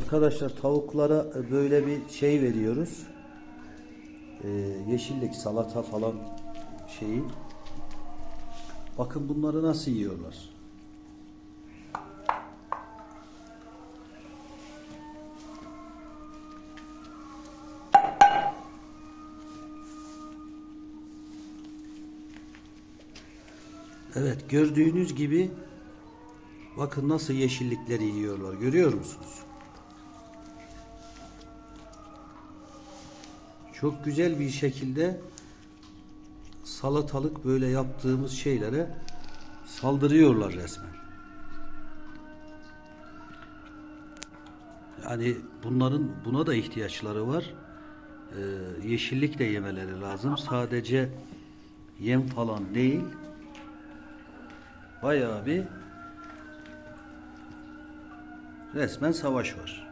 Arkadaşlar tavuklara böyle bir şey veriyoruz. Ee, yeşillik, salata falan şeyi. Bakın bunları nasıl yiyorlar. Evet gördüğünüz gibi bakın nasıl yeşillikleri yiyorlar. Görüyor musunuz? Çok güzel bir şekilde salatalık böyle yaptığımız şeylere saldırıyorlar resmen. Yani bunların buna da ihtiyaçları var. Ee, yeşillik de yemeleri lazım. Sadece yem falan değil. Bayağı bir resmen savaş var.